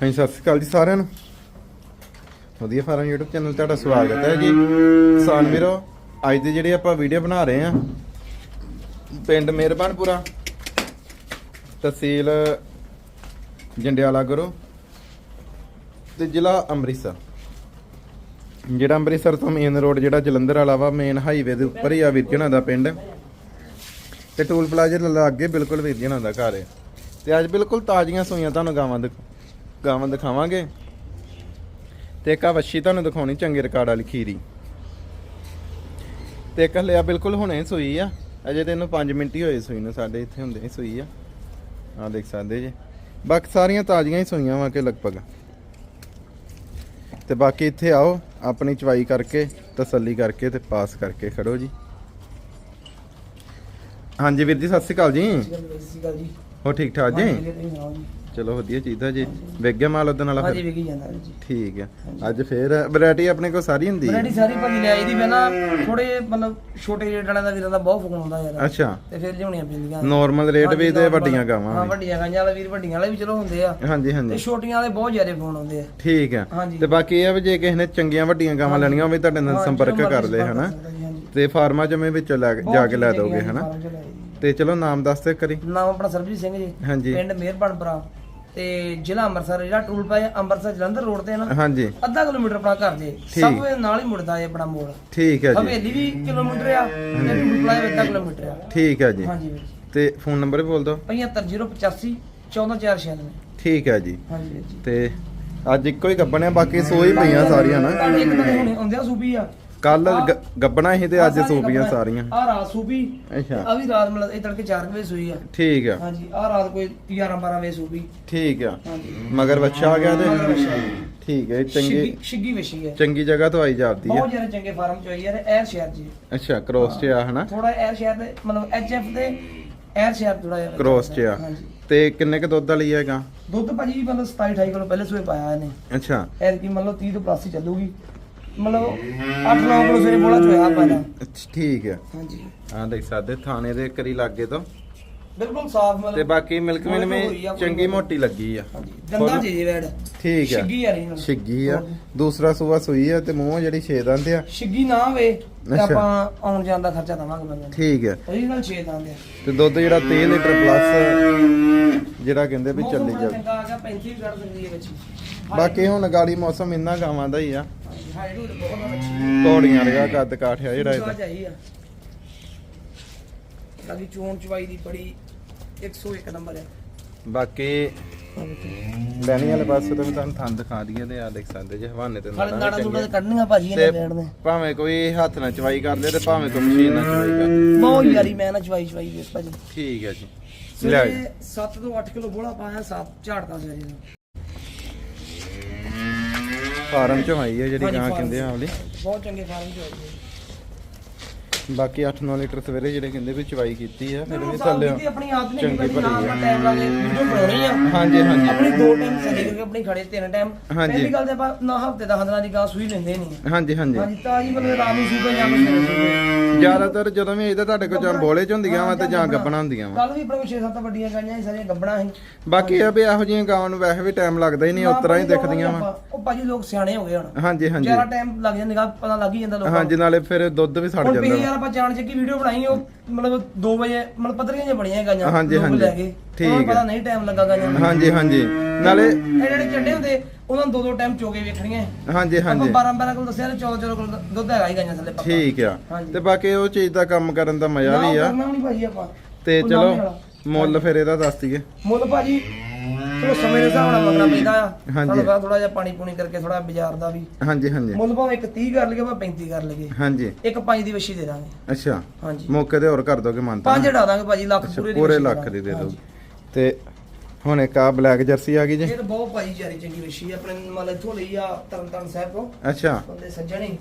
ਹਾਂਜੀ, ਸਤਿ ਸ਼੍ਰੀ ਅਕਾਲ ਜੀ ਸਾਰਿਆਂ ਨੂੰ। ਵਧੀਆ ਫਾਰਮ YouTube ਚੈਨਲ ਤੁਹਾਡਾ ਸਵਾਗਤ ਹੈ ਜੀ। ਕਿਸਾਨ ਵੀਰੋ, ਅੱਜ ਦੀ ਜਿਹੜੀ ਆਪਾਂ ਵੀਡੀਓ ਬਣਾ ਰਹੇ ਆ ਪਿੰਡ ਮਿਹਰਬਾਨਪੁਰਾ, ਤਹਿਸੀਲ ਜੰਡਿਆਲਾ ਗੁਰੂ ਤੇ ਜ਼ਿਲ੍ਹਾ ਅੰਮ੍ਰਿਤਸਰ। ਜਿਹੜਾ ਅੰਮ੍ਰਿਤਸਰ ਤੋਂ ਮੇਨ ਰੋਡ ਜਿਹੜਾ ਜਲੰਧਰ ਵਾਲਾ ਵਾ ਮੇਨ ਹਾਈਵੇ ਦੇ ਉੱਪਰ ਹੀ ਆ ਵੀਰ ਦਾ ਪਿੰਡ। ਤੇ ਟੋਲ ਪਲਾਜ਼ਾ ਦੇ ਲਾਗੇ ਬਿਲਕੁਲ ਵੀਰ ਦਾ ਘਰ ਹੈ। ਤੇ ਅੱਜ ਬਿਲਕੁਲ ਤਾਜ਼ੀਆਂ ਸੂਈਆਂ ਤੁਹਾਨੂੰ ਗਾਵਾਂ ਦੇ ਗਾਵਾਂ ਦਿਖਾਵਾਂਗੇ। ਤੇ ਇੱਕ ਆ ਵੱਛੀ ਤੁਹਾਨੂੰ ਦਿਖਾਉਣੀ ਚੰਗੇ ਰਿਕਾਰਡ ਵਾਲੀ ਖੀਰੀ। ਤੇ ਇੱਕ ਹਲਿਆ ਬਿਲਕੁਲ ਹੁਣੇ ਸੂਈ ਆ। ਅਜੇ ਤੇ ਇਹਨੂੰ 5 ਮਿੰਟ ਹੀ ਹੋਏ ਸੂਈ ਨੂੰ ਸਾਡੇ ਇੱਥੇ ਹੁੰਦੇ ਹੀ ਸੂਈ ਆ। ਆ ਦੇਖ ਸਕਦੇ ਜੀ। ਬਾਕੀ ਸਾਰੀਆਂ ਤਾਜ਼ੀਆਂ ਹੀ ਸੂਈਆਂ ਵਾ ਕਿ ਲਗਭਗ। ਤੇ ਬਾਕੀ ਇੱਥੇ ਆਓ ਆਪਣੀ ਚਵਾਈ ਕਰਕੇ ਤਸੱਲੀ ਕਰਕੇ ਤੇ ਪਾਸ ਕਰਕੇ ਖੜੋ ਜੀ। ਹਾਂਜੀ ਵੀਰ ਜੀ ਸਤਿ ਸ਼੍ਰੀ ਅਕਾਲ ਜੀ। ਸਤਿ ਜੀ। ਹੋ ਠੀਕ ਠਾਕ ਜੀ? ਚਲੋ ਵਧੀਆ ਚੀਜ਼ਾ ਜੀ। ਵਿਕ ਗਿਆ ਮਾਲ ਉਦੋਂ ਵਾਲਾ ਹਾਂਜੀ ਫਿਰ? ਵਿਕੀ ਜਾਂਦਾ ਜੀ। ਠੀਕ ਹੈ ਅੱਜ ਫੇਰ ਵੈਰਾਈਟੀ ਆਪਣੇ ਕੋਲ ਸਾਰੀ ਹੁੰਦੀ ਹੈ ਵੈਰਾਈਟੀ ਸਾਰੀ ਭਾਜੀ ਲੈ ਆਈ ਦੀ ਪਹਿਲਾਂ। ਥੋੜੇ ਮਤਲਬ ਛੋਟੇ ਰੇਟ ਵਾਲਿਆਂ ਦਾ ਵੀਰਾਂ ਦਾ ਬਹੁਤ ਫੋਨ ਆਉਂਦਾ ਯਾਰ। ਅੱਛਾ। ਤੇ ਫਿਰ ਲਿਆਉਣੀਆਂ ਪੈਂਦੀਆਂ। ਨਾਰਮਲ ਰੇਟ ਵੀ ਤੇ। ਵੱਡੀਆਂ ਹਾਂ ਗਾਵਾਂ। ਵੱਡੀਆਂ ਗਾਈਆਂ ਵਾਲੇ ਵੀਰ ਵੱਡੀਆਂ ਵਾਲੇ ਵੀ ਚਲੋ ਹੁੰਦੇ ਆ। ਹਾਂਜੀ ਤੇ ਹਾਂਜੀ ਛੋਟੀਆਂ ਵਾਲੇ ਬਹੁਤ ਜ਼ਿਆਦਾ ਫੋਨ ਆਉਂਦੇ ਆ। ਠੀਕ ਹੈ ਹਾਂਜੀ। ਤੇ ਬਾਕੀ ਇਹ ਆ ਵੀ ਜੇ ਕਿਸੇ ਨੇ ਚੰਗੀਆਂ ਵੱਡੀਆਂ ਗਾਵਾਂ ਲੈਣੀਆਂ ਹੋਵੇ ਤੁਹਾਡੇ ਨਾਲ ਸੰਪਰਕ ਕਰ ਲੈ ਹਨਾ। ਤੇ ਫਾਰਮਾ ਜਮੇ ਵਿੱਚੋਂ ਲੈ ਜਾ ਕੇ ਲੈ ਦੋਗੇ ਹਨਾ। ਤੇ ਚਲੋ ਨਾਮ ਦੱਸ ਤੇ ਕਰੀ ਨਾਮ ਆਪਣਾ ਸਰਬਜੀਤ ਸਿੰਘ ਜੀ। ਹਾਂਜੀ। ਪਿੰਡ ਮਿਹਰਬਾਨਪੁਰਾ ਤੇ ਜ਼ਿਲ੍ਹਾ ਅੰਮ੍ਰਿਤਸਰ ਜਿਹੜਾ ਟੂਲ ਪਾਇਆ ਅੰਮ੍ਰਿਤਸਰ ਜਲੰਧਰ ਰੋਡ ਤੇ ਹੈ ਨਾ ਹਾਂਜੀ। ਅੱਧਾ ਕਿਲੋਮੀਟਰ ਆਪਣਾ ਘਰ ਜੇ ਸਭ ਦੇ ਨਾਲ ਹੀ ਮੁੜਦਾ ਹੈ ਆਪਣਾ ਮੋੜ। ਠੀਕ ਹੈ ਜੀ। ਹਵੇਲੀ ਵੀ ਕਿਲੋਮੀਟਰ ਆ ਤੇ ਟੂਲ ਪਲਾਜ਼ਾ ਅੱਧਾ ਕਿਲੋਮੀਟਰ ਆ। ਠੀਕ ਹੈ ਜੀ। ਹਾਂਜੀ ਵੀਰ ਜੀ। ਤੇ ਫੋਨ ਨੰਬਰ ਵੀ ਬੋਲ ਦਿਓ। 75085 14496 ਠੀਕ ਹੈ ਜੀ। ਹਾਂਜੀ ਵੀਰ ਜੀ। ਤੇ ਅੱਜ ਇੱਕੋ ਹੀ ਗੱਬਣਿਆ ਬਾਕੀ ਸੋਈ ਪਈਆਂ ਸਾਰੀਆਂ ਨਾ। ਇੱਕ ਤਾਂ ਹੁਣੇ ਆਉਂਦੇ ਆ ਸੂਬੀ ਆ। ਕੱਲ ਗੱਬਣਾ ਸੀ ਤੇ ਅੱਜ ਸੂਪੀਆਂ ਸਾਰੀਆਂ। ਆ ਰਾਤ ਸੂਬੀ ਅੱਛਾ। ਆ ਵੀ ਰਾਤ ਮਤਲਬ ਇਹ ਤੜਕੇ 4 ਵਜੇ ਸੂਈ ਆ। ਠੀਕ ਆ। ਹਾਂਜੀ ਆ ਰਾਤ ਕੋਈ 11 12 ਵਜੇ ਸੂਬੀ ਠੀਕ ਆ। ਹਾਂਜੀ। ਮਗਰ ਬੱਚਾ ਆ ਗਿਆ ਤੇ। ਠੀਕ ਹੈ ਚੰਗੀ ਛਿੱਗੀ ਵਸ਼ੀ ਹੈ ਚੰਗੀ ਜਗ੍ਹਾ ਤੋਂ ਆਈ ਜਾਂਦੀ ਬਹੁਤ ਹੈ ਜ਼ਿਆਦਾ ਚੰਗੇ ਫਾਰਮ ਚ ਹੋਈ ਯਾਰ ਐਰ ਸ਼ਹਿਰ ਜੀ ਅੱਛਾ ਕ੍ਰੋਸ ਚ ਆ ਹਨਾ? ਥੋੜਾ ਐਰ ਸ਼ਹਿਰ ਦੇ ਮਤਲਬ ਐਚਐਫ ਦੇ ਐਰ ਸ਼ਹਿਰ ਥੋੜਾ ਜਿਹਾ ਕ੍ਰੋਸ ਚ ਆ। ਹਾਂਜੀ। ਤੇ ਕਿੰਨੇ ਕ ਦੁੱਧ ਵਾਲੀ ਹੈਗਾ ਦੁੱਧ ਭਾਜੀ ਮਤਲਬ 27 28 ਕਿਲੋ ਪਹਿਲੇ ਸੂਏ ਪਾਇਆ ਇਹਨੇ। ਅੱਛਾ। ਐਰ ਕੀ ਮਤਲਬ 30 ਤੋਂ ਪਲੱਸ ਹੀ ਚੱਲੂਗੀ। ਮਤਲਬ 8 9 ਕਿਲੋ ਸਵੇਰੇ ਬੋਲਾ ਚੋਇਆ ਪਾਇਆ ਅੱਛਾ, ਠੀਕ ਹੈ ਹਾਂਜੀ। ਆ ਦੇਖ ਸਕਦੇ ਥਾਣੇ ਦੇ ਕਰੀ ਲਾਗੇ ਤੋਂ। ਬਿਲਕੁਲ ਸਾਫ਼ ਮਤਲਬ ਤੇ ਬਾਕੀ ਮਿਲਕ ਮਿਲ ਹੋਈ ਆ, ਮੇ ਕੋਈ ਚੰਗੀ ਮੋਟੀ ਲੱਗੀ ਆ। ਹਾਂਜੀ। ਦੰਦਾਂ ਜੀ ਵੈੜ। ਠੀਕ ਹੈ ਛਿੱਗੀ ਆ ਰਹੀ ਨਾਲ ਛਿੱਗੀ ਆ। ਦੂਸਰਾ ਸੂਆ ਸੂਈ ਆ ਤੇ ਮੂੰਹ ਜਿਹੜੀ ਛੇ ਦੰਦ ਆ। ਛਿੱਗੀ ਨਾ ਹੋਵੇ ਤੇ ਅੱਛਾ। ਆਪਾਂ ਆਉਣ ਜਾਣ ਦਾ ਖਰਚਾ ਦਵਾਂਗੇ ਬੰਦੇ ਨੂੰ। ਠੀਕ ਹੈ ਓਰੀਜਨਲ 6 ਦੰਦ ਆ। ਤੇ ਦੁੱਧ ਜਿਹੜਾ 30 ਲੀਟਰ ਪਲੱਸ ਜਿਹੜਾ ਕਹਿੰਦੇ ਵੀ ਚੱਲੀ ਮੌਸਮ ਬੜਾ ਜਾਵੇ। ਚੰਗਾ ਆ ਗਿਆ 35 ਵੀ ਕੱਢ ਸਕਦੀ ਹੈ ਬੱਚੀ ਬਾਕੀ ਹੁਣ ਗਾੜੀ ਮੌਸਮ ਇੰਨਾ ਗਾਵਾਂ ਦਾ ਹੀ ਆ। ਹਾਈਟ ਹੂਟ ਬਹੁਤ ਆ ਬੱਚੀ ਪੌੜੀਆਂ ਵਰਗਾ ਕੱਦ ਕਾਠਿਆ ਜਿਹੜਾ ਇਹਦਾ। ਆਈ ਆ। ਲਾਗੀ ਚੋਣ ਚਵਾਈ ਦੀ ਬੜੀ 101 ਨੰਬਰ ਹੈ ਬਾਕੀ ਲੈਣੀ ਵਾਲੇ ਪਾਸੇ ਤੋਂ ਵੀ ਤੁਹਾਨੂੰ ਥਾਂ ਦਿਖਾ ਦਈਏ ਤੇ ਆ ਦੇਖ ਸਕਦੇ ਜੇ ਹਵਾਨੇ ਤੇ ਨਾੜਾਂ ਨਾੜਾ ਚੰਗੀਆਂ। ਕੱਢਣੀਆਂ ਭਾਜੀ ਇਹਨੇ ਲੈਣ ਦੇ ਭਾਵੇਂ ਕੋਈ ਹੱਥ ਨਾਲ ਚਵਾਈ ਕਰ ਲੇ ਤੇ ਭਾਵੇਂ ਕੋਈ ਮਸ਼ੀਨ ਨਾਲ ਚਵਾਈ ਕਰ ਬਹੁਤ ਯਾਰੀ ਮੈਂ ਨਾ ਚਵਾਈ ਚਵਾਈ ਵੇਖ ਭਾਜੀ। ਠੀਕ ਹੈ ਜੀ। ਲੈ। ਸਵੇਰੇ 7 ਤੋਂ 8 ਕਿਲੋ ਬੋਲਾ ਪਾਇਆ 7 ਝਾੜਦਾ ਸਵੇਰੇ ਨੂੰ ਫਾਰਮ ਚੋਂ ਆਈ ਹੈ ਜਿਹੜੀ ਗਾਂ ਕਹਿੰਦੇ ਆ ਵਾਲੀ ਬਹੁਤ ਚੰਗੇ ਫਾਰਮ ਚ ਹੋਈ ਬਾਕੀ 8-9 ਲੀਟਰ ਸਵੇਰੇ ਜਿਹੜੇ ਕਹਿੰਦੇ ਵੀ ਚਵਾਈ ਕੀਤੀ ਆ ਫਿਰ ਵੀ ਥੱਲੇ ਆਪਣੀ ਆਦਤ ਨਹੀਂ ਚੰਗੀ ਭਰੀ ਨਾ ਆ। ਟਾਈਮ ਲਾ ਕੇ ਵੀਡੀਓ ਬਣਾਉਣੀ ਆ। ਹਾਂਜੀ ਹਾਂਜੀ। ਆਪਣੀ ਦੋ ਟਾਈਮ ਸਹੀ ਕਰਕੇ ਆਪਣੀ ਖੜੇ ਤਿੰਨ ਟਾਈਮ। ਪਹਿਲੀ ਗੱਲ ਤੇ ਆਪਾਂ ਨਾ ਹਫ਼ਤੇ ਦਾ ਹੰਦਰਾ ਦੀ ਗਾਂ ਸੂਈ ਲੈਂਦੇ ਨਹੀਂ ਹਾਂਜੀ ਹਾਂਜੀ। ਹਾਂਜੀ ਤਾਂ ਜੀ ਮਤਲਬ ਰਾਮ ਨੂੰ ਸੂਈ ਜਾਂ ਸੂਈ ਜ਼ਿਆਦਾਤਰ ਜਦੋਂ ਵੀ ਇਹਦਾ ਤੁਹਾਡੇ ਕੋਲ ਜਾਂ ਬੋਲੇ ਚ ਹੁੰਦੀਆਂ ਵਾ ਤੇ ਜਾਂ ਗੱਬਣਾ ਹੁੰਦੀਆਂ ਵਾ। ਕੱਲ ਵੀ ਆਪਣੇ 6-7 ਵੱਡੀਆਂ ਗਾਈਆਂ ਸੀ ਸਾਰੀਆਂ ਗੱਬਣਾ ਸੀ। ਬਾਕੀ ਆ ਵੀ ਇਹੋ ਜਿਹੀਆਂ ਗਾਵਾਂ ਨੂੰ ਵੈਸੇ ਵੀ ਟਾਈਮ ਲੱਗਦਾ ਹੀ ਨਹੀਂ ਉਸ ਤਰ੍ਹਾਂ ਹੀ ਦਿਖਦੀਆਂ ਵਾ। ਉਹ ਭਾਜੀ ਲੋਕ ਸਿਆਣੇ ਹੋ ਗਏ ਹੁਣ। ਹਾਂਜੀ ਹਾਂਜੀ। ਜ਼ਿਆਦਾ ਟਾਈਮ ਲੱਗ ਜਾਂਦਾ ਪਤਾ ਲੱਗ ਹੀ ਜਾਂਦਾ ਲੋਕਾਂ ਹਾਂਜੀ ਨਾਲੇ ਫਿਰ ਦੁੱਧ ਵੀ ਸੜ ਜਾਂਦਾ। ਆਪਾਂ ਜਾਣ ਚੱਕੀ ਵੀਡੀਓ ਬਣਾਈ ਉਹ ਮਤਲਬ 2 ਵਜੇ ਮਤਲਬ ਪਤਰੀਆਂ ਜਿਹੀਆਂ ਬਣੀਆਂ ਗਾਈਆਂ ਹਾਂਜੀ, ਲੋਕ ਹਾਂਜੀ। ਲੈ ਗਏ ਠੀਕ ਉਹਨਾਂ ਨੂੰ ਹੈ। ਪਤਾ ਨਹੀਂ ਟਾਈਮ ਲੱਗਾ ਗਾਈਆਂ ਨੂੰ। ਹਾਂਜੀ ਹਾਂਜੀ। ਨਾਲੇ ਇਹ ਜਿਹੜੇ ਚੱਡੇ ਹੁੰਦੇ ਉਹਨਾਂ ਨੂੰ ਦੋ ਦੋ ਟਾਈਮ ਚੋਗੇ ਵੇਖਣੀਆਂ। ਹਾਂਜੀ ਆਪਾਂ ਹਾਂਜੀ। 12 12 ਕੋਲ ਦੱਸਿਆ ਤੇ 14 14 ਕੋਲ ਦੁੱਧ ਹੈਗਾ ਹੀ ਗਾਈਆਂ ਥੱਲੇ ਪੱਕਾ। ਠੀਕ ਆ। ਹਾਂਜੀ। ਤੇ ਬਾਕੀ ਉਹ ਚੀਜ਼ ਦਾ ਕੰਮ ਕਰਨ ਦਾ ਮਜ਼ਾ ਨਾ ਵੀ ਆ। ਕਰਨਾ ਵੀ ਨਹੀਂ ਭਾਜੀ ਆਪਾਂ। ਤੇ ਉਹ ਚਲੋ ਵਾਲਾ। ਮੁੱਲ ਫਿਰ ਇਹਦਾ ਦੱਸ ਦਈਏ। ਮੁੱਲ ਭਾਜੀ ਚਲੋ ਸਮੇਂ ਦੇ ਹਿਸਾਬ ਨਾਲ ਮੰਗਣਾ ਪੈਂਦਾ ਆ। ਹਾਂਜੀ। ਸਾਨੂੰ ਕਹਾ ਥੋੜਾ ਜਿਹਾ ਪਾਣੀ ਪੂਣੀ ਕਰਕੇ ਥੋੜਾ ਬਾਜ਼ਾਰ ਦਾ ਵੀ। ਹਾਂਜੀ ਹਾਂਜੀ। ਮੁੱਲ ਭਾਵੇਂ ਇੱਕ 30 ਕਰ ਲਈਏ ਭਾਵੇਂ 35 ਕਰ ਲਈਏ। ਹਾਂਜੀ। ਇੱਕ 5 ਦੀ ਵਸ਼ੀ ਦੇ ਦਾਂਗੇ। ਅੱਛਾ। ਹਾਂਜੀ। ਮੌਕੇ ਤੇ ਹੋਰ ਕਰ ਦੋਗੇ ਮੰਨਤਾ ਪੰਜ ਡਾ ਦਾਂਗੇ ਭਾਜੀ ਲੱਖ ਅੱਛਾ ਪੂਰੇ ਦੀ ਪੂਰੇ ਲੱਖ ਦਾਂਗੇ। ਦੀ ਦੇ ਦੋ ਹਾਂਜੀ। ਤੇ ਹੁਣ ਇੱਕ ਆ ਬਲੈਕ ਜਰਸੀ ਆ ਗਈ ਜੀ। ਇਹ ਤਾਂ ਬਹੁਤ ਭਾਜੀ ਜਾਰੀ ਚੰਗੀ ਵਸ਼ੀ ਆਪਣੇ ਮਤਲਬ ਇੱਥੋਂ ਲਈ ਆ ਤਰਨਤਾਰਨ ਸਾਹਿਬ ਤੋਂ। ਅੱਛਾ। ਬੰਦੇ ਸੱਜਣੇ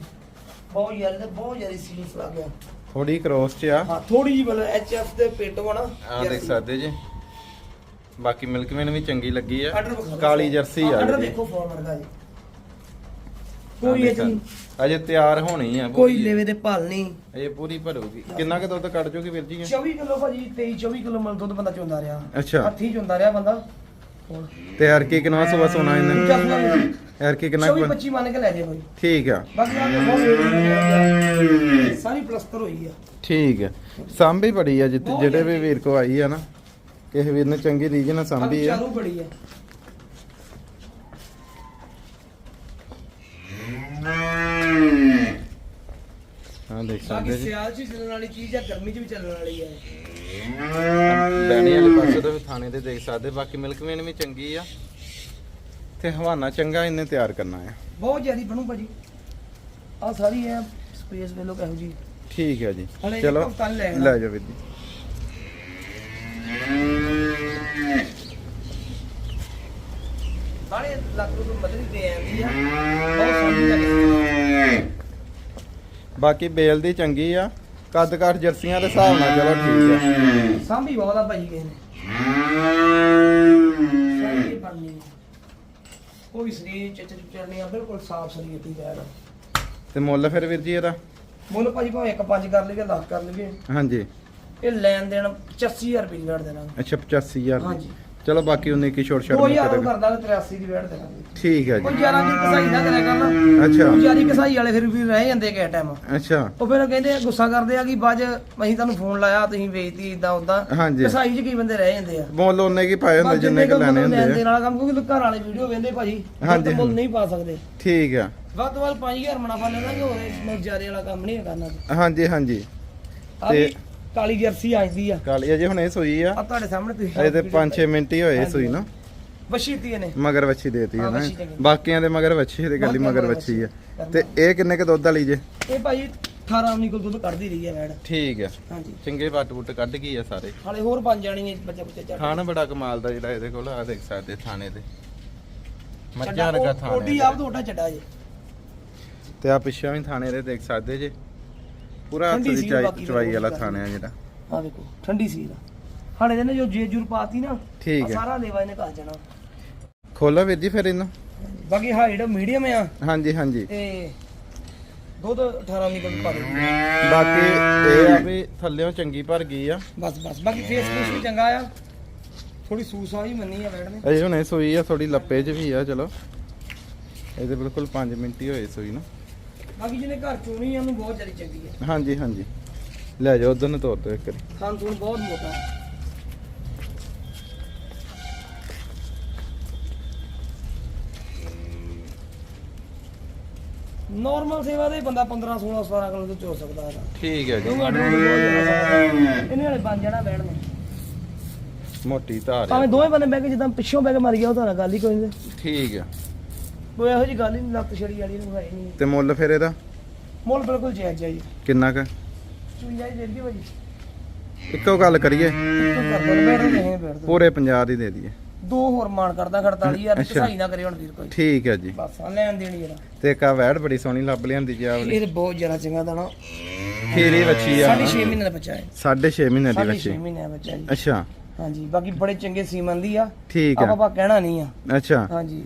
ਬਹੁਤ ਯਾਰੀ ਤੇ ਬਹੁਤ ਯਾਰੀ ਸੀਰੀਅਸ ਲੱਗ ਗਿਆ। ਥੋੜੀ ਕ੍ਰੋਸ ਚ ਆ। ਹਾਂ ਥੋੜੀ ਜਿਹੀ ਮਤਲਬ ਐਚਐਫ ਦੇ ਪੇਟੋਂ ਆ ਨਾ। ਆ ਦੇਖ ਸਕਦੇ ਜੀ। ਬਾਕੀ ਮਿਲਕਮੈਨ ਵੀ ਚੰਗੀ ਲੱਗੀ ਆ। ਆਰਡਰ ਵਿਖਾ ਦਿਓ। ਕਾਲੀ ਜਰਸੀ ਆ ਆਰਡਰ ਜੀ ਦੇਖੋ ਜੀ। ਆਹ ਕੋਈ ਇਹ ਦੇਖ। ਜੀ ਅਜੇ ਤਿਆਰ ਹੋਣੀ ਆ ਕੋਈ ਲੈਵੇ ਦੇ ਭਲ ਨਹੀਂ। ਇਹ ਪੂਰੀ ਭਰੂਗੀ। ਕਿੰਨਾ ਕੁ ਦੁੱਧ ਕੱਢ ਜੂਗੀ ਵੀਰ ਜੀ? ਇਹ? 24 ਕਿਲੋ ਭਾਜੀ 23 24 ਕਿਲੋ ਮਲ ਦੁੱਧ ਬੰਦਾ ਚੋਂਦਾ ਰਿਹਾ। ਅੱਛਾ। ਹੱਥੀ ਚੋਂਦਾ ਰਿਹਾ ਬੰਦਾ। ਤੇ ਹਰ ਕੀ ਕਿਨਵਾ ਸਵਾ ਸੋਨਾ ਇਹਨੇ। ਵੀ ਹਰ ਕੀ ਕਿੰਨਾ 24 ਕੁ- 25 ਮੰਨ ਕੇ ਲੈ ਜੇ ਕੋਈ। ਠੀਕ ਆ। ਬਾਕੀ ਆ ਸਾਰੀ ਪਲਸਤਰ ਹੋਈ ਆ। ਠੀਕ ਹੈ ਸਾਂਭੀ ਬੜੀ ਆ ਜਿੱਤੇ ਜਿਹੜੇ ਵੀ ਵੀਰ ਕੋ ਆਈ ਆ ਨਾ। ਕਿਸੇ ਵੀਰ ਨੇ ਚੰਗੀ ਰੀਜ ਨਾਲ ਸਾਂਭੀ ਆ। ਚਾਲੂ ਬੜੀ ਆ। ਹਾਂ ਦੇਖ ਸਕਦੇ ਬਾਕੀ ਜੀ। ਸਿਆਲ 'ਚ ਹੀ ਚੱਲਣ ਵਾਲੀ ਚੀਜ਼ ਆ ਗਰਮੀ 'ਚ ਵੀ ਚੱਲਣ ਵਾਲੀ ਆ। ਲੈਣੀ ਵਾਲੇ ਪਾਸੇ ਤੋਂ ਵੀ ਥਾਣੇ ਤੇ ਦੇਖ ਸਕਦੇ ਬਾਕੀ ਮਿਲਕ ਵੇਨ ਵੀ ਚੰਗੀ ਆ। ਤੇ ਹਵਾਨਾ ਚੰਗਾ ਇਹਨੇ ਤਿਆਰ ਕਰਨਾ ਆ। ਬਹੁਤ ਜ਼ਿਆਦੀ ਬਣੂ ਭਾਜੀ। ਆ ਸਾਰੀ ਹੈ ਸਪੇਸ ਵੇਲੋ ਕਹੋ ਜੀ ਠੀਕ ਹੈ ਜੀ। ਹਲੇ ਚਲੋ ਹਫ਼ਤਾ ਲੈ ਆਉਣਾ। ਲੈ ਜਾਓ ਵੀਰ ਜੀ ਬਾਲੇ ਲੱਖ ਰੁਪਏ ਮਦਦ ਦੇ ਆਂਦੀ ਆ ਬਹੁਤ ਸੋਹਣੀ ਲੱਗਦੀ ਬਾਕੀ ਬੇਲ ਦੀ ਚੰਗੀ ਆ ਕੱਦ ਕਾਠ ਜਰਸੀਆਂ ਦੇ ਹਿਸਾਬ ਨਾਲ ਚਲੋ ਠੀਕ ਆ। ਸਾਂਭੀ ਬਹੁਤ ਆ ਭਾਜੀ ਕਿਸੇ ਨੇ। ਸਾਰੀ ਬਣਨੀ ਕੋਈ ਸਰੀਰ ਚੱਚ ਚੁੱਚੜ ਨਹੀਂ ਆ ਬਿਲਕੁਲ ਸਾਫ਼ ਸਰੀਰ ਦੀ ਬੈੜ ਤੇ ਮੁੱਲ ਫਿਰ ਵੀਰ ਜੀ ਇਹਦਾ? ਮੁੱਲ ਭਾਜੀ ਭਾਵੇਂ ਇੱਕ ਪੰਜ ਕਰ ਲਈਏ 10 ਕਰ ਲਈਏ। ਹਾਂਜੀ। ਇਹ ਲੈਣ ਦੇਣ 85000 ਰੁਪਏ ਬੈੜ ਦੇਣਾ। ਅੱਛਾ 85000 ਹਾਂਜੀ। ਚਲੋ ਬਾਕੀ ਉਹਨੇ ਕੀ ਛੋਟ ਛੱਡ 2000 ਕਰੇਗਾ। ਕਰ ਦਾਂਗੇ 83 ਦੀ ਬੈੜ ਦੇਣਾ ਠੀਕ ਹੈ ਕੋਈ ਜੀ ਜ਼ਿਆਦਾ ਜੀ ਕਸਾਈ ਨਾ ਕਰਿਆ ਕਰਨਾ। ਅੱਛਾ। ਜ਼ਿਆਦਾ ਕਸਾਈ ਵਾਲੇ ਫਿਰ ਵੀ ਰਹਿ ਜਾਂਦੇ ਕਿ ਟਾਈਮ ਅੱਛਾ। ਉਹ ਫਿਰ ਕਹਿੰਦੇ ਗੁੱਸਾ ਕਰਦੇ ਆ ਕਿ 'ਚ ਅਸੀਂ ਤੁਹਾਨੂੰ ਫੋਨ ਲਾਇਆ ਤੁਸੀਂ ਵੇਚਤੀ ਇਦਾਂ ਉਦਾਂ ਹਾਂਜੀ। ਕਸਾਈ 'ਚ ਕਈ ਬੰਦੇ ਰਹਿ ਜਾਂਦੇ ਆ? ਮੁੱਲ ਉਹਨੇ ਕੀ ਪਾਏ ਹੁੰਦੇ ਜਿੰਨੇ ਕੁ ਕੁ ਲੈਣੇ ਹੁੰਦੇ ਆ। ਵਾਲਾ ਕੰਮ ਕਿਉਂਕਿ ਘਰ ਵਾਲੇ ਵੀਡੀਓ ਵੇਂਦੇ ਭਾਜੀ ਹਾਂਜੀ, ਮੁੱਲ। ਨਹੀਂ ਪਾ ਸਕਦੇ। ਠੀਕ ਆ। ਵੱਧ ਤੋਂ ਵੱਧ 5000 ਮੁਨਾਫਾ ਲੈ ਲਾਂਗੇ ਹੋਰ ਜਾਰੇ ਵਾਲਾ ਕੰਮ ਨਹੀਂ ਕਰਨਾ ਹਾਂਜੀ ਹਾਂਜੀ। ਤੇ- ਕਾਲੀ ਜਰਸੀ ਆਂਦੀ ਆ। ਕਾਲੀ ਅਜੇ ਹੁਣੇ ਸੂਈ ਆ। ਆ ਤੁਹਾਡੇ ਸਾਹਮਣੇ ਤੁਸੀਂ ਅਜੇ ਤੇ 5-6 ਮਿੰਟ ਹੀ ਹੋਏ। ਸੂਈ ਨਾ। ਵਸ਼ੀ ਤੀ ਨੇ ਮਗਰ ਵੱਛੀ ਦੇਤੀ ਹੈ ਹਾਂ, ਨਾ ਵੱਛੀ ਚੰਗੀ। ਬਾਕੀਆਂ ਦੇ ਮਗਰ ਵੱਛੀ ਤੇ ਗੱਲੀ ਬਾਕੀਆਂ ਮਗਰ ਮਗਰ ਵੱਛੀ ਆ। ਵੱਛੀ। ਤੇ ਇਹ ਕਿੰਨੇ ਕ ਦੁੱਧ ਵਾਲੀ ਜੇ? ਇਹ ਭਾਜੀ 18 19 ਕੋਲ ਦੁੱਧ ਕੱਢਦੀ ਰਹੀ ਹੈ ਮੈਡ ਠੀਕ ਆ। ਹਾਂਜੀ। ਚੰਗੇ ਵੱਟ ਵੁੱਟ ਕੱਢ ਗਈ ਆ ਸਾਰੇ। ਹਾਲੇ ਹੋਰ ਪੰਜ ਜਾਣੀ ਨੇ ਬੱਚਾ ਬੱਚਾ ਚੱਟ ਥਾਣ ਬੜਾ ਕਮਾਲ ਦਾ ਜਿਹੜਾ ਇਹਦੇ ਕੋਲ ਆ ਦੇਖ ਸਕਦੇ ਥਾਣੇ ਤੇ ਮੱਝਾਂ ਵਰਗਾ ਥਾਣੇ ਓਡੀ ਆਪ ਤੋਂ ਓਟਾ ਚੱਡਾ ਜੇ। ਤੇ ਆ ਪਿੱਛੇ ਵੀ ਥਾਣੇ ਦੇ ਦੇਖ ਸਕਦੇ ਜੇ। ਪੂਰਾ ਠੰਡੀ ਸੀ ਬਾਕੀ ਚਵਾਈ ਵਾਲਾ ਥਾਣਾ ਆ ਜਿਹੜਾ। ਆ ਦੇਖੋ ਠੰਡੀ ਸੀ ਦਾ ਹਾਲੇ ਦੇ ਨੇ ਜੋ ਜੇ ਜੁਰ ਪਾਤੀ ਨਾ ਠੀਕ ਆਹ ਹੈ। ਸਾਰਾ ਲੇਵਾ ਇਹਨੇ ਕਰ ਜਾਣਾ। ਖੋਲੋ ਵੀਰ ਜੀ ਫਿਰ ਇਹਨੂੰ। ਬਾਕੀ ਹਾਈਟ ਮੀਡੀਅਮ ਆ ਹਾਂਜੀ ਹਾਂਜੀ। ਤੇ ਦੁੱਧ 18 19 ਕੋਲ ਪਾ ਦੇ ਬਾਕੀ ਇਹ ਆ ਵੀ ਥੱਲਿਓਂ ਚੰਗੀ ਭਰ ਗਈ ਆ। ਬਸ ਬਸ। ਬਾਕੀ ਫੇਸ ਫੂਸ ਵੀ ਚੰਗਾ ਆ। ਥੋੜੀ ਸੂਸਾ ਹੀ ਮੰਨੀ ਆ ਬੈਠ ਨੇ। ਅਜੇ ਹੁਣੇ ਸੂਈ ਆ ਥੋੜੀ ਲੱਪੇ 'ਚ ਵੀ ਆ ਚਲੋ। ਇਹਦੇ ਬਿਲਕੁਲ 5 ਮਿੰਟ ਹੀ ਹੋਏ ਸੂਈ ਨਾ। ਬਾਕੀ ਜਿਹਨੇ ਘਰ ਚੋਣੀ ਆ ਉਹਨੂੰ ਬਹੁਤ ਜ਼ਿਆਦਾ ਚੰਗੀ ਆ। ਹਾਂਜੀ ਹਾਂਜੀ। ਲੈ ਜਾਓ ਉਧਰ ਨੂੰ ਤੋਰ ਦਿਓ ਇੱਕ ਵਾਰੀ। ਖਾਨ ਥੂਣ ਬਹੁਤ ਮੋਟਾ। ਨਾਰਮਲ ਸੇਵਾ ਦੇ ਬੰਦਾ 15 16 17 ਕਿਲੋ ਤੋਂ ਚੋ ਸਕਦਾ ਹੈਗਾ। ਠੀਕ ਹੈ ਜੀ। ਕਿਉਂਕਿ ਅੱਡ ਨੂੰ ਬਹੁਤ ਜ਼ਿਆਦਾ ਸਕਦਾ ਇਹਨੇ ਵਾਲੇ ਬਣ ਜਾਣਾ ਨੇ। ਮੋਟੀ ਧਾਰ ਭਾਵੇਂ ਆ। ਦੋਵੇਂ ਬੰਦੇ ਬਹਿ ਕੇ ਜਿੱਦਾਂ ਪਿੱਛੋਂ ਬਹਿ ਕੇ ਮਰ ਗਿਆ ਉਹ ਤਾਂ ਗੱਲ ਹੀ ਕੋਈ ਨਹੀਂ। ਠੀਕ ਆ। ਕੋਈ ਇਹੋ ਜੀ ਗੱਲ ਹੀ ਨਹੀਂ ਲੱਤ ਛੜੀ ਵਾਲੀ ਨੂੰ ਹੈ ਹੀ ਨਹੀਂ। ਤੇ ਮੁੱਲ ਫਿਰ ਇਹਦਾ? ਮੁੱਲ ਬਿਲਕੁਲ ਜਾਇਜ਼ ਜਾਈ ਕਿੰਨਾ ਕ? ਚੁਈ ਜਾਈ ਦੇ ਦੀ ਭਾਜੀ। ਇੱਕੋ ਗੱਲ ਕਰੀਏ। ਇੱਕੋ ਕਰ ਦੋ ਬੈਠ ਨਹੀਂ ਬੈਠ ਦੋ ਪੂਰੇ 50 ਦੀ ਦੇ ਦਈਏ। ਦੋ ਹੋਰ ਮਾਨ ਕਰਦਾ 48000 ਅੱਛਾ। ਕਸਾਈ ਨਾ ਕਰੇ ਹੁਣ ਵੀਰ ਕੋਈ। ਠੀਕ ਹੈ ਜੀ। ਬਸ ਆ ਲੈਣ ਦੇਣੀ ਜਿਹੜਾ ਤੇ ਇੱਕ ਆ ਵੈੜ ਬੜੀ ਸੋਹਣੀ ਲੱਭ ਲਿਆਂਦੀ ਜੀ ਆ ਵਾਲੀ ਇਹ ਤੇ ਬਹੁਤ ਜ਼ਿਆਦਾ ਚੰਗਾ ਦਾਣਾ। ਖੀਰੀ ਵੱਛੀ ਆ। ਸਾਢੇ 6 ਮਹੀਨੇ ਦਾ ਬੱਚਾ ਹੈ। 6.5 ਮਹੀਨੇ ਦੀ ਸਾਢੇ ਵੱਛੀ 6 ਮਹੀਨੇ ਦਾ ਬੱਚਾ ਜੀ। ਅੱਛਾ। ਹਾਂਜੀ ਬਾਕੀ ਬੜੇ ਚੰਗੇ ਸੀਮਨ ਦੀ ਆ। ਠੀਕ ਆਪਾਂ ਆ। ਆਪਾਂ ਕਹਿਣਾ ਨਹੀਂ ਆ। ਅੱਛਾ। ਹਾਂਜੀ।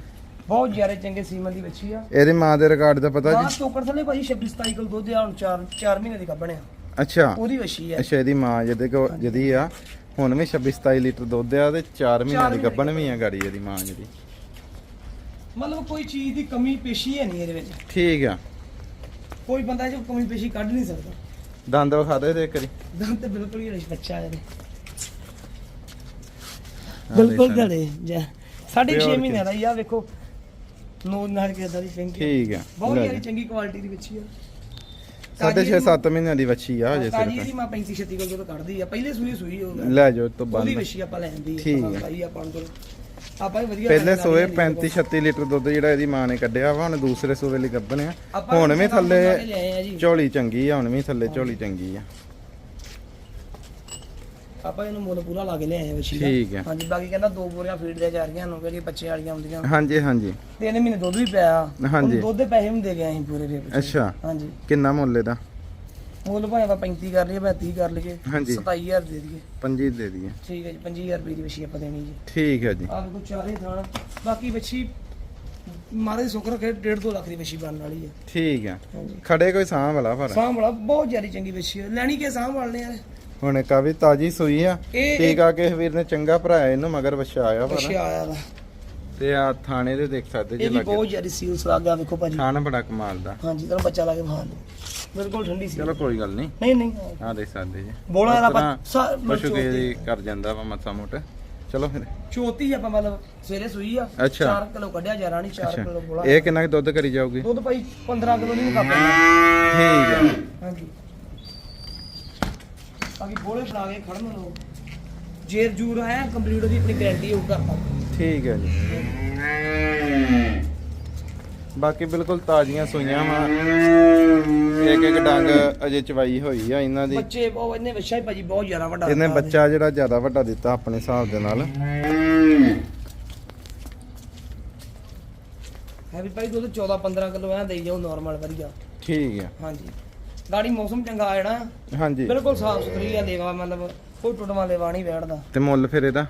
ਬਹੁਤ ਜ਼ਿਆਦਾ ਚੰਗੇ ਸੀਮਨ ਦੀ ਬੱਚੀ ਆ। ਇਹਦੇ ਮਾਂ ਦੇ ਰਿਕਾਰਡ ਦਾ ਪਤਾ ਜੀ? ਟੋਕਰ ਥੱਲੇ ਭਾਜੀ 26 27 ਕਿਲੋ ਦੁੱਧ ਆ ਹੁਣ 4 4 ਮਹੀਨੇ ਦੀ ਕੱਢਣਿਆ ਅੱਛਾ। ਉਹਦੀ ਵੱਛੀ ਆ। ਅੱਛਾ ਇਹਦੀ ਮਾਂ ਜਿਹਦੇ ਕੋ ਜਿਹਦੀ ਆ। ਹੁਣ ਵੀ 26 27 ਲੀਟਰ ਦੁੱਧ ਆ ਤੇ 4 ਮਹੀਨਿਆਂ ਦੀ ਮਹੀਨੇ ਗੱਭਣ ਵੀ ਆ ਗਾੜੀ ਇਹਦੀ ਮਾਂ ਜਿਹੜੀ ਮਤਲਬ ਕੋਈ ਚੀਜ਼ ਦੀ ਕਮੀ ਪੇਸ਼ੀ ਹੈ ਨਹੀਂ ਇਹਦੇ ਵਿੱਚ। ਠੀਕ ਆ। ਕੋਈ ਬੰਦਾ ਇਹ 'ਚੋਂ ਕਮੀ ਪੇਸ਼ੀ ਕੱਢ ਨਹੀਂ ਸਕਦਾ। ਦੰਦ ਵਿਖਾ ਦੇ ਤੇ ਇੱਕ ਵਾਰੀ। ਦੰਦ ਤੇ ਬਿਲਕੁਲ ਹੀ ਬੱਚਾ ਆ ਇਹਦੇ। ਬਿਲਕੁਲ ਗਲੇ ਜਾ ਸਾਢੇ ਤੇ 6 ਹੋਰ ਮਹੀਨਿਆਂ ਦਾ ਆ ਵੇਖੋ। ਨੋ ਨਾਲ ਕੇ ਇਦਾਂ ਦੀ ਪਿੰਕ ਠੀਕ ਆ ਬਹੁਤ ਲੈ ਜੀ। ਚੰਗੀ ਕੁਆਲਿਟੀ ਦੀ ਬੱਚੀ ਆ। ਸਾਢੇ 6 7 ਮਹੀਨਿਆਂ ਦੀ ਵੱਛੀ ਆ ਹਜੇ ਸਿਰਫ ਦੀ ਮਾਂ 35 36 ਕਿਲੋ ਤੋਂ ਕੱਢਦੀ ਆ। ਪਹਿਲੇ ਸੂਈ ਸੂਈ ਹੋ ਲੈ ਜਾਓ ਇਹ ਤੋਂ ਉਹਦੀ ਬੰਦ। ਵਸ਼ੀ ਆਪਾਂ ਲੈਂਦੀ ਆ ਠੀਕ ਆ। ਭਾਈ ਆਪਾਂ ਨੂੰ ਚਲੋ ਆਪਾਂ ਵੀ ਵਧੀਆ ਪਹਿਲੇ ਸੋਏ ਕਰਨੀ ਆ 35 36 ਲੀਟਰ ਦੁੱਧ ਜਿਹੜਾ ਇਹਦੀ ਮਾਂ ਨੇ ਕੱਢਿਆ ਵਾ ਹੁਣ ਦੂਸਰੇ ਸੂਏ ਲਈ ਗੱਭਣ ਆ। ਆਪਾਂ ਹੁਣ ਵੀ ਥੱਲੇ ਲੈ ਕੇ ਲਿਆਏ ਆ ਜੀ। ਝੋਲੀ ਚੰਗੀ ਆ ਹੁਣ ਵੀ ਥੱਲੇ ਝੋਲੀ ਚੰਗੀ ਆ। ਆਪਾਂ ਇਹਨੂੰ ਮੁੱਲ ਪੂਰਾ ਲਾ ਕੇ ਲਿਆਏ ਆ ਵਸ਼ੀ ਠੀਕ ਆ। ਹਾਂਜੀ ਬਾਕੀ ਕਹਿੰਦਾ ਦੋ ਬੋਰੀਆਂ ਫੀਡ ਦੇ ਜਾ ਰਹੀਆਂ ਨੂੰ ਜਿਹੜੀ ਬੱਚੇ ਵਾਲੀਆਂ ਹੁੰਦੀਆਂ। ਹਾਂਜੀ ਹਾਂਜੀ। ਤਿੰਨ ਮਹੀਨੇ ਦੁੱਧ ਵੀ ਪਿਆ। ਹਾਂਜੀ। ਉਹਨੂੰ ਦੁੱਧ ਦੇ ਪੈਸੇ ਵੀ ਦੇ ਗਏ ਅਸੀਂ ਪੂਰੇ ਦੇ ਅੱਛਾ। ਹਾਂਜੀ। ਕਿੰਨਾ ਮੁੱਲ ਇਹਦਾ? ਮੁੱਲ ਭਾਵੇਂ ਆਪਾਂ 35 ਕਰ ਲਈਏ 32 ਕਰ ਲਈਏ ਹਾਂਜੀ। 27000 ਦੇ ਦਈਏ। ਪੰਜੀ ਦੇ ਦਈਏ। ਠੀਕ ਹੈ ਜੀ 25000 ਰੁਪਏ ਦੀ ਵਸ਼ੀ ਆਪਾਂ ਦੇਣੀ ਜੀ। ਠੀਕ ਹੈ ਜੀ। ਆਹ ਦੇਖੋ ਚਾਰੇ ਥਾਣ। ਬਾਕੀ ਵਸ਼ੀ ਮਾਰੇ ਸੁੱਖ ਰੱਖੇ 1.5 2 ਲੱਖ ਦੀ ਵਸ਼ੀ ਬਣਨ ਵਾਲੀ ਹੈ। ਠੀਕ ਹਾਂਜੀ। ਖੜੇ ਕੋਈ ਸਾਹ ਵਾਲਾ ਪਰ। ਸਾਂਭ ਵਾਲਾ ਬਹੁਤ ਜ਼ਿਆਦਾ ਚੰਗੀ ਹੈ। ਲੈਣੀ ਕਿ ਸਾਂਭ ਵਾਲਨੇ ਆ? ਹੁਣ ਵੀ ਤਾਜੀ ਸੂਈ ਆ। ਇਹ- ਟੀਕਾ ਕਿਸੇ ਵੀਰ ਨੇ ਚੰਗਾ ਭਰਾਇਆ ਇਹਨੂੰ ਮਗਰ ਵਛਾ ਆਇਆ ਪਰ ਅੱਛਾ ਆਇਆ ਵਾ। ਤੇ ਆ ਥਾਣੇ ਦੇ ਦੇਖ ਸਕਦੇ ਜੇ ਇਹ ਵੀ ਲੱਗੇ। ਬਹੁਤ ਜ਼ਿਆਦਾ ਸੀਲਸ ਲੱਗ ਗਿਆ ਵੇਖੋ ਭਾਜੀ। ਥਾਣ ਬੜਾ ਕਮਾਲ ਦਾ। ਹਾਂਜੀ ਤੁਹਾਨੂੰ ਬੱਚਾ ਲਾ ਕੇ ਭਾਲ ਬਿਲਕੁਲ ਠੰਡੀ ਸੀ। ਚਲੋ ਕੋਈ ਗੱਲ ਨਹੀਂ। ਨਹੀਂ ਨਹੀਂ। ਆ ਦੇਖ ਸਕਦੇ ਜੀ। ਬੋਲਾ ਤਰ੍ਹਾਂ ਆਪਾਂ ਸਾ- ਪਸ਼ੂ ਕੇ ਚੌਥੀ- ਕਰ ਜਾਂਦਾ ਵਾ ਮੱਥਾ ਮੋਟਾ। ਚਲੋ ਫਿਰ। ਚੌਥੀ ਆਪਾਂ ਮਤਲਬ ਸਵੇਰੇ ਸੂਈ ਆ ਅੱਛਾ। 4 ਕਿਲੋ ਕੱਢਿਆ ਜਾ ਰਾਣੀ 4 ਅੱਛਾ। ਕਿਲੋ ਬੋਲਾ। ਇਹ ਕਿੰਨਾ ਕੁ ਦੁੱਧ ਕਰੀ ਜਾਊਗੀ? ਦੁੱਧ ਭਾਈ 15 ਕਿਲੋ ਨਹੀਂ ਮੁਕਾ ਠੀਕ ਹੈ ਹਾਂਜੀ। ਬਾਕੀ ਬੋਲੇ ਬਣਾ ਕੇ ਖੜਨ ਲੋ ਜੇਰ ਜੂਰ ਆਇਆ ਕੰਪਲੀਟ ਉਹਦੀ ਆਪਣੀ ਗਾਰੰਟੀ ਹੋਊ ਕਰਦਾ ਠੀਕ ਹੈ ਜੀ। ਬਾਕੀ ਬਿਲਕੁਲ ਤਾਜ਼ੀਆਂ ਸੂਈਆਂ ਵਾ। ਇੱਕ ਇੱਕ ਡੰਗ ਅਜੇ ਚਵਾਈ ਹੋਈ ਆ ਇਹਨਾਂ ਦੀ। ਬੱਚੇ ਬਹੁਤ ਇਹਨੇ ਬੱਚਾ ਹੀ ਭਾਜੀ ਬਹੁਤ ਜ਼ਿਆਦਾ ਵੱਡਾ ਇਹਨੇ ਦਿੱਤਾ ਬੱਚਾ ਜਿਹੜਾ ਜ਼ਿਆਦਾ ਵੱਡਾ ਦਿੱਤਾ ਆਪਣੇ ਹਿਸਾਬ ਦੇ ਨਾਲ। ਹੈ ਵੀ ਭਾਈ ਦੁੱਧ 14 15 ਕਿਲੋ ਐ ਦੇਈ ਜਾਓ ਨਾਰਮਲ ਵਧੀਆ। ਠੀਕ ਹੈ ਹਾਂਜੀ। ਗਾੜੀ ਮੌਸਮ ਚੰਗਾ ਆ ਜਾਣਾ। ਹਾਂਜੀ। ਬਿਲਕੁਲ ਸਾਫ਼ ਸੁਥਰੀ ਆ ਲੇਵਾ ਮਤਲਬ ਕੋਈ ਟੁੱਟਵਾ ਲੇਵਾ ਨਹੀਂ ਬੈਠਦਾ ਤੇ ਮੁੱਲ ਫਿਰ ਇਹਦਾ?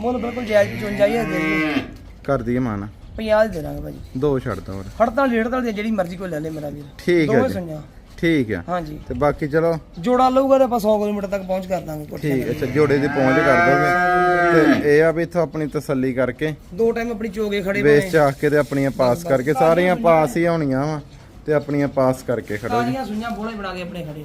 ਮੁੱਲ ਬਿਲਕੁਲ ਜਾਇਜ਼ 55000 ਦੇ ਦਿਓ। ਕਰ ਦਈਏ ਮਾਨ। 50 ਦੇ ਦਾਂਗੇ ਭਾਜੀ। ਦੋ ਛੱਡ ਦੋ ਹੋਰ। ਹੜਤਾਲ ਡੇਢਤਾਲ ਦੀ ਜਿਹੜੀ ਮਰਜ਼ੀ ਕੋਈ ਲੈ ਲੇ ਮੇਰਾ ਵੀਰ। ਠੀਕ ਹੈ ਦੋਵੇਂ ਜੀ। ਸੁਣਿਆ ਠੀਕ ਹੈ ਹਾਂਜੀ। ਤੇ ਬਾਕੀ ਚਲੋ। ਜੋੜਾ ਲਊਗਾ ਤੇ ਆਪਾਂ 100 ਕਿਲੋਮੀਟਰ ਤੱਕ ਪਹੁੰਚ ਕਰ ਦਾਂਗੇ ਕੋਠੇ ਠੀਕ ਅੱਛਾ ਜੋੜੇ ਦੀ ਪਹੁੰਚ ਕਰ ਦੋਗੇ। ਤੇ ਇਹ ਆ ਵੀ ਇੱਥੋਂ ਆਪਣੀ ਤਸੱਲੀ ਕਰਕੇ ਦੋ ਟਾਈਮ ਆਪਣੀ ਚੋਗੇ ਖੜੇ ਵੇਸ ਚ ਆ ਕੇ ਤੇ ਆਪਣੀਆਂ ਪਾਸ ਕਰਕੇ ਸਾਰੀਆਂ ਪਾਸ ਹੀ ਹੋਣੀਆਂ ਵਾ। ਤੇ ਆਪਣੀਆਂ ਪਾਸ ਕਰਕੇ ਖੜੋ ਜੀ। ਤਾਜ਼ੀਆਂ ਸੁਈਆਂ ਬੋਲੇ ਬਣਾ ਕੇ ਆਪਣੇ ਖੜੇ